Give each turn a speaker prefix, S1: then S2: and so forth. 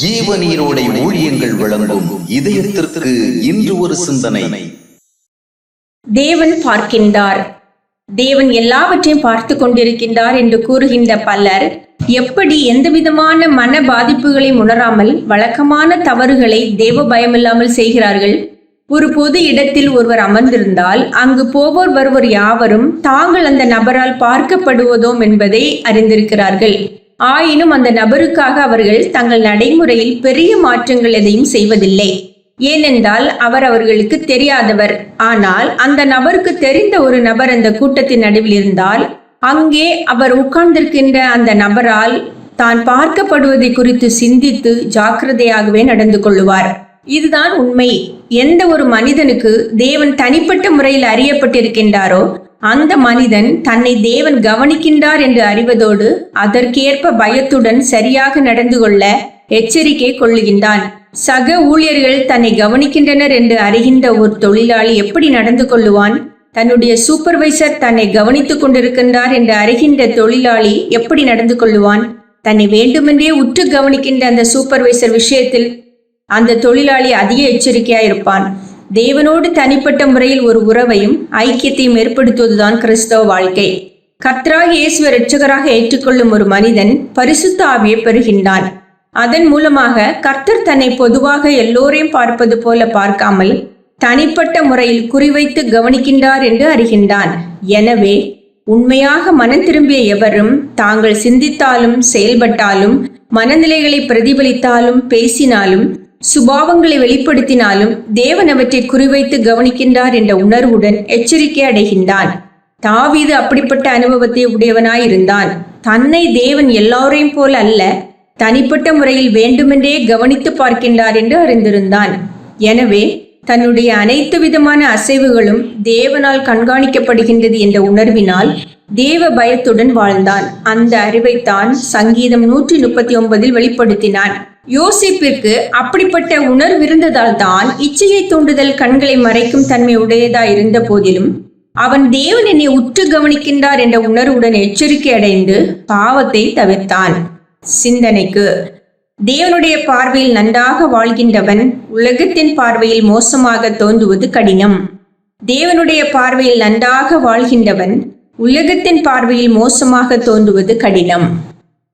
S1: ஜீவநீரோடை ஊழியங்கள் வழங்கும் இதயத்திற்கு இன்று ஒரு சிந்தனை.
S2: தேவன் பார்க்கின்றார். தேவன் எல்லாவற்றையும் பார்த்து கொண்டிருக்கின்றார் என்று கூறுகின்ற பலர் எப்படி எந்தவிதமான மன பாதிப்புகளை உணராமல் வழக்கமான தவறுகளை தேவ பயமில்லாமல் செய்கிறார்கள்? ஒரு பொது இடத்தில் ஒருவர் அமர்ந்திருந்தால் அங்கு போவோர் வருவோர் யாவரும் தாங்கள் அந்த நபரால் பார்க்கப்படுவதோம் என்பதை அறிந்திருக்கிறார்கள். ஆயினும் அந்த நபருக்காக அவர்கள் தங்கள் நடைமுறையில் பெரிய மாற்றங்கள் எதையும் செய்வதில்லை. ஏனென்றால் அவர் அவர்களுக்கு தெரியாதவர். ஆனால் அந்த நபருக்கு தெரிந்த ஒரு நபர் அந்த கூட்டத்தின் நடுவில் இருந்தால் அங்கே அவர் உட்கார்ந்திருக்கின்ற அந்த நபரால் தான் பார்க்கப்படுவதை குறித்து சிந்தித்து ஜாக்கிரதையாகவே நடந்து கொள்ளுவார். இதுதான் உண்மை. எந்த ஒரு மனிதனுக்கு தேவன் தனிப்பட்ட முறையில் அறியப்பட்டிருக்கின்றாரோ அந்த மனிதன் தன்னை தேவன் கவனிக்கின்றார் என்று அறிவதோடு அதற்கேற்ப பயத்துடன் சரியாக நடந்து கொள்ள எச்சரிக்கை கொள்ளுகின்றான். சக ஊழியர்கள் தன்னை கவனிக்கின்றனர் என்று அறிகின்ற ஒரு தொழிலாளி எப்படி நடந்து கொள்ளுவான்? தன்னுடைய சூப்பர்வைசர் தன்னை கவனித்துக் கொண்டிருக்கின்றார் என்று அறிகின்ற தொழிலாளி எப்படி நடந்து கொள்ளுவான்? தன்னை வேண்டுமென்றே உற்று கவனிக்கின்ற அந்த சூப்பர்வைசர் விஷயத்தில் அந்த தொழிலாளி அதிக எச்சரிக்கையாயிருப்பான். தேவனோடு தனிப்பட்ட முறையில் ஒரு உறவையும் ஐக்கியத்தையும் ஏற்படுத்துவதுதான் கிறிஸ்தவ வாழ்க்கை. கர்த்தராக இயேசுவ இரட்சகராக ஏற்றுக்கொள்ளும் ஒரு மனிதன் பரிசுத்த ஆவியை பெறுகின்றான். அதன் மூலமாக கர்த்தர் தன்னை பொதுவாக எல்லோரையும் பார்ப்பது போல பார்க்காமல் தனிப்பட்ட முறையில் குறிவைத்து கவனிக்கின்றார் என்று அறிகின்றான். எனவே உண்மையாக மனம் திரும்பிய எவரும் தாங்கள் சிந்தித்தாலும் செயல்பட்டாலும் மனநிலைகளை பிரதிபலித்தாலும் பேசினாலும் சுபாவங்களை வெளிப்படுத்தினாலும் தேவன் அவற்றை குறிவைத்து கவனிக்கின்றார் என்ற உணர்வுடன் எச்சரிக்கை அடைகின்றான். தாவீது அப்படிப்பட்ட அனுபவத்தை உடையவனாயிருந்தான். தன்னை தேவன் எல்லாரையும் போல் அல்ல தனிப்பட்ட முறையில் வேண்டுமென்றே கவனித்து பார்க்கின்றார் என்று அறிந்திருந்தான். எனவே தன்னுடைய அனைத்து விதமான அசைவுகளும் தேவனால் கண்காணிக்கப்படுகின்றது என்ற உணர்வினால் தேவ பயத்துடன் வாழ்ந்தான். அந்த அறிவைத்தான் சங்கீதம் நூற்றி முப்பத்தி ஒன்பதில் வெளிப்படுத்தினான். யோசிப்பிற்கு அப்படிப்பட்ட உணர்வு இருந்ததால் தான் இச்சையை தூண்டுதல் கண்களை மறைக்கும் தன்மை உடையதா இருந்த போதிலும் அவன் தேவன் என்னை உற்று கவனிக்கின்றார் என்ற உணர்வுடன் எச்சரிக்கை அடைந்து பாவத்தை தவிர்த்தான். சிந்தனைக்கு தேவனுடைய பார்வையில் நன்றாக வாழ்கின்றவன் உலகத்தின் பார்வையில் மோசமாக தோன்றுவது கடினம். தேவனுடைய பார்வையில் நன்றாக வாழ்கின்றவன் உலகத்தின் பார்வையில் மோசமாக தோன்றுவது கடினம்.